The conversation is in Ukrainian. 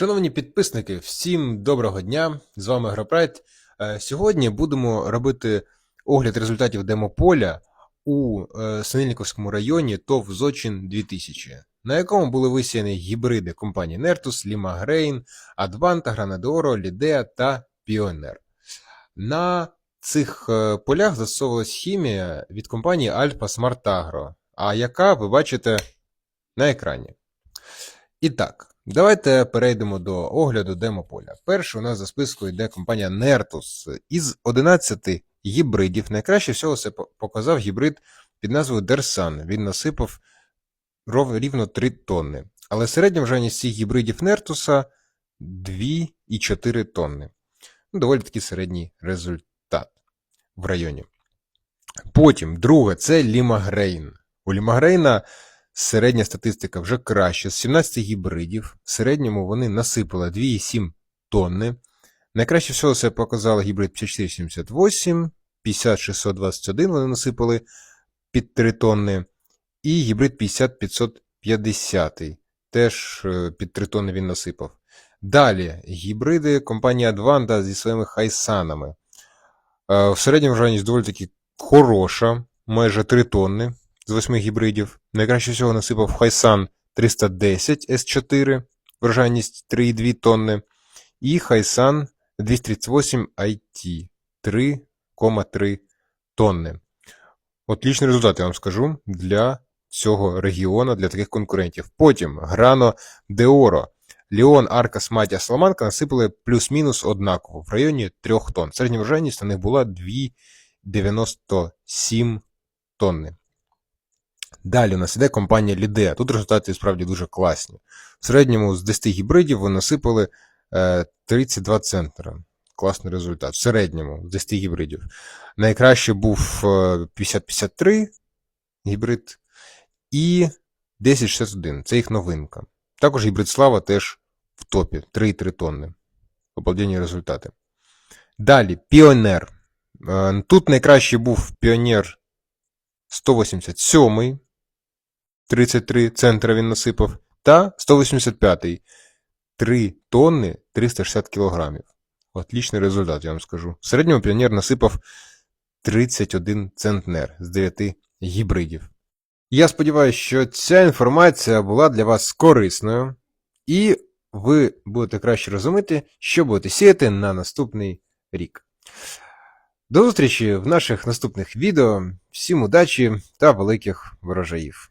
Шановні підписники, всім доброго дня! З вами Грапрайт. Е, Сьогодні будемо робити огляд результатів демополя у е, Синельниковському районі ТОВ Зочин 2000, на якому були висіяні гібриди компаній Nertus, Lima Grain, Advanta, Granadoro, Lidea та Pioneer. На цих е, полях застосовувалась хімія від компанії Smart Agro, а яка ви бачите на екрані. І так, давайте перейдемо до огляду демополя. Перший у нас за списку йде компанія Nertus. Із 11 гібридів найкраще всього це показав гібрид під назвою Dersan. Він насипав рівно 3 тонни. Але середня вживаність цих гібридів Нертуса 2,4 тонни. Ну, доволі таки середній результат в районі. Потім, друге, це Лімагрейн. У Лімагрейна середня статистика вже краще. З 17 гібридів в середньому вони насипали 2,7 тонни. Найкраще всього це показав гібрид 5478, 50621 вони насипали під 3 тонни. І гібрид 50550 теж е, під 3 тонни він насипав. Далі гібриди компанії Advanta зі своїми хайсанами. Е, В середньому вживаність доволі таки хороша, майже 3 тонни з 8 гібридів. Найкраще всього насипав Хайсан 310 S4, врожайність 3,2 тонни, і Хайсан 238 IT 3,3 тонни. Отлічний результат, я вам скажу, для цього регіону, для таких конкурентів. Потім Грано Деоро. Ліон, Аркас, Матія, Саламанка насипали плюс-мінус однаково в районі 3 тонн. Середня врожайність у них була 2,97 тонни. Далі у нас іде компанія Lidea. Тут результати справді дуже класні. В середньому з 10 гібридів вони насипали е, 32 центра. Класний результат. В середньому з 10 гібридів. Найкраще був е, 5053 гібрид і 1061. Це їх новинка. Також гібрид Слава теж в топі 3,3 тонни. Обалденні результати. Далі Піонер. Е, Тут найкраще був Піонер 187, 33 центра він насипав, та 185, 3 тонни 360 кілограмів. Отлічний результат, я вам скажу. В середньому піонер насипав 31 центнер з 9 гібридів. Я сподіваюся, що ця інформація була для вас корисною, і ви будете краще розуміти, що будете сіяти на наступний рік. До зустрічі в наших наступних відео. Всім удачі та великих врожаїв!